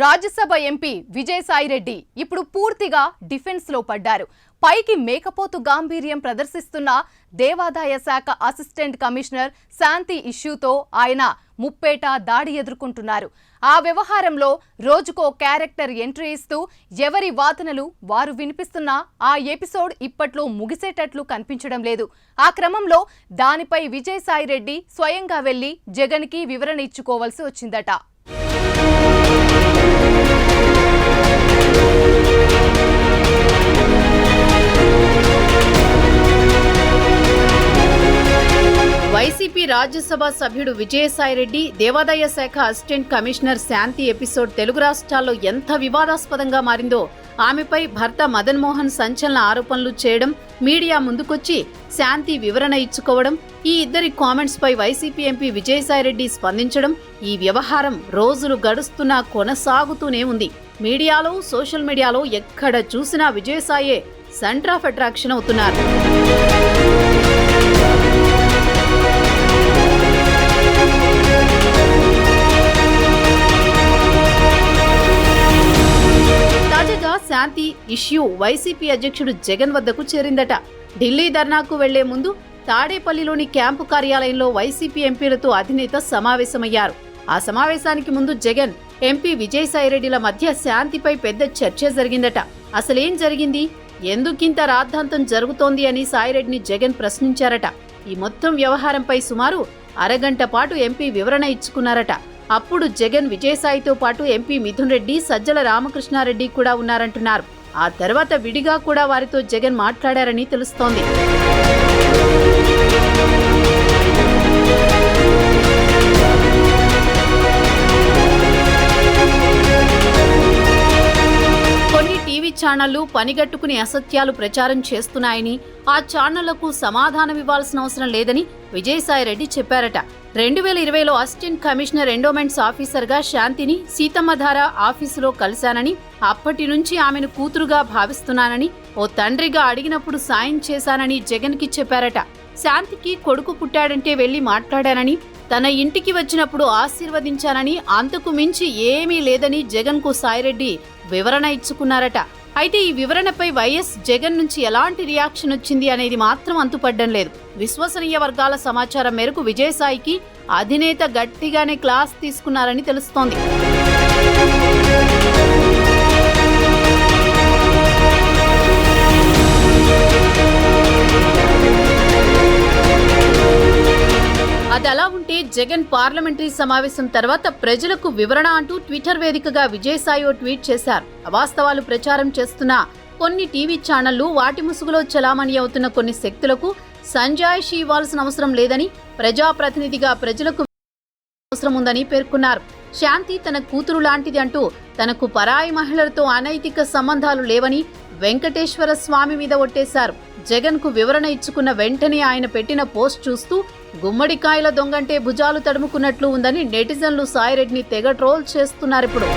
Rajya Sabha MP Vijayasai Reddy ఇప్పుడు పూర్తిగా డిఫెన్స్లో పడ్డారు. పైకి మేకపోతు గాంభీర్యం ప్రదర్శిస్తున్న దేవాదాయ శాఖ అసిస్టెంట్ కమిషనర్ శాంతి ఇష్యూతో ఆయన ముప్పేట దాడి ఎదుర్కొంటున్నారు. ఆ వ్యవహారంలో రోజుకో క్యారెక్టర్ ఎంట్రీ ఇస్తూ ఎవరి వాదనలు వారు వినిపిస్తున్న ఆ ఎపిసోడ్ ఇప్పట్లో ముగిసేటట్లు కనిపించడం లేదు. ఆ క్రమంలో దానిపై విజయసాయిరెడ్డి స్వయంగా వెళ్ళి జగన్కి వివరణ ఇచ్చుకోవాల్సి వచ్చిందట. వైసీపీ రాజ్యసభ సభ్యుడు విజయసాయిరెడ్డి దేవాదాయ శాఖ assistant commissioner Shanti episode Telugu రాష్ట్రాల్లో ఎంత వివాదాస్పదంగా మారిందో ఆమెపై భర్త మదన్ మోహన్ సంచలన ఆరోపణలు చేయడం మీడియా ముందుకొచ్చి శాంతి వివరణ ఇచ్చుకోవడం ఈ ఇద్దరి కామెంట్స్పై వైసీపీ ఎంపీ విజయసాయిరెడ్డి స్పందించడం ఈ వ్యవహారం రోజులు గడుస్తున్నా కొనసాగుతూనే ఉంది. మీడియాలో సోషల్ మీడియాలో ఎక్కడ చూసినా విజయసాయే సెంటర్ ఆఫ్ అట్రాక్షన్ అవుతున్నారు. శాంతి ఇష్యూ వైసీపీ అధ్యక్షుడు జగన్ వద్దకు చేరిందట. ఢిల్లీ ధర్నాకు వెళ్ళే ముందు తాడేపల్లిలోని క్యాంపు కార్యాలయంలో వైసీపీ ఎంపీలతో అధినేత సమావేశమయ్యారు. ఆ సమావేశానికి ముందు జగన్ ఎంపీ విజయసాయిరెడ్డిల మధ్య శాంతిపై పెద్ద చర్చ జరిగిందట. అసలేం జరిగింది? ఎందుకింత రాద్ధాంతం జరుగుతోంది అని సాయిరెడ్డిని జగన్ ప్రశ్నించారట. ఈ మొత్తం వ్యవహారంపై సుమారు అరగంట పాటు ఎంపీ వివరణ ఇచ్చుకున్నారట. అప్పుడు జగన్ విజయసాయితో పాటు ఎంపీ మిథున్ రెడ్డి సజ్జల రామకృష్ణారెడ్డి కూడా ఉన్నారంటున్నారు. ఆ తర్వాత విడిగా కూడా వారితో జగన్ మాట్లాడారని తెలుస్తోంది. కొన్ని టీవీ ఛానళ్ళు పనిగట్టుకుని అసత్యాలు ప్రచారం చేస్తున్నాయని ఆ ఛానళ్ళకు సమాధానం ఇవ్వాల్సిన అవసరం లేదని విజయసాయిరెడ్డి చెప్పారట. రెండు వేల ఇరవైలో అసిస్టెంట్ కమిషనర్ ఎండోమెంట్స్ ఆఫీసర్గా శాంతిని సీతమ్మధార ఆఫీసులో కలిశానని అప్పటి నుంచి ఆమెను కూతురుగా భావిస్తున్నానని ఓ తండ్రిగా అడిగినప్పుడు సాయం చేశానని జగన్కి చెప్పారట. శాంతికి కొడుకు పుట్టాడంటే వెళ్ళి మాట్లాడానని తన ఇంటికి వచ్చినప్పుడు ఆశీర్వదించానని అంతకు మించి ఏమీ లేదని జగన్కు సాయిరెడ్డి వివరణ ఇచ్చుకున్నారట. అయితే ఈ వివరణపై వైఎస్ జగన్ నుంచి ఎలాంటి రియాక్షన్ వచ్చింది అనేది మాత్రం అంతుపడ్డం లేదు. విశ్వసనీయ వర్గాల సమాచారం మేరకు విజయసాయికి అధినేత గట్టిగానే క్లాస్ తీసుకున్నారని తెలుస్తోంది. ఉంటే జగన్ పార్లమెంటరీ సమావేశం తర్వాత ప్రజలకు వివరణ అంటూ ట్విట్టర్ వేదికగా విజయసాయి ట్వీట్ చేశారు. అవాస్తవాలు ప్రచారం చేస్తున్న కొన్ని టీవీ ఛానళ్ళు వాటి ముసుగులో చలామణి అవుతున్న కొన్ని శక్తులకు సంజాయిషి ఇవ్వాల్సిన అవసరం లేదని ప్రజాప్రతినిధిగా ప్రజలకు అవసరం ఉందని పేర్కొన్నారు. శాంతి తన కూతురు లాంటిది అంటూ తనకు పరాయి మహిళలతో అనైతిక సంబంధాలు లేవని వెంకటేశ్వర స్వామి మీద ఒట్టేశారు. జగన్కు వివరణ ఇచ్చుకున్న వెంటనే ఆయన పెట్టిన పోస్ట్ చూస్తూ గుమ్మడికాయల దొంగంటే భుజాలు తడుముకున్నట్లు ఉందని నెటిజన్లు సాయిరెడ్డిని తెగ ట్రోల్ చేస్తున్నారు ఇప్పుడు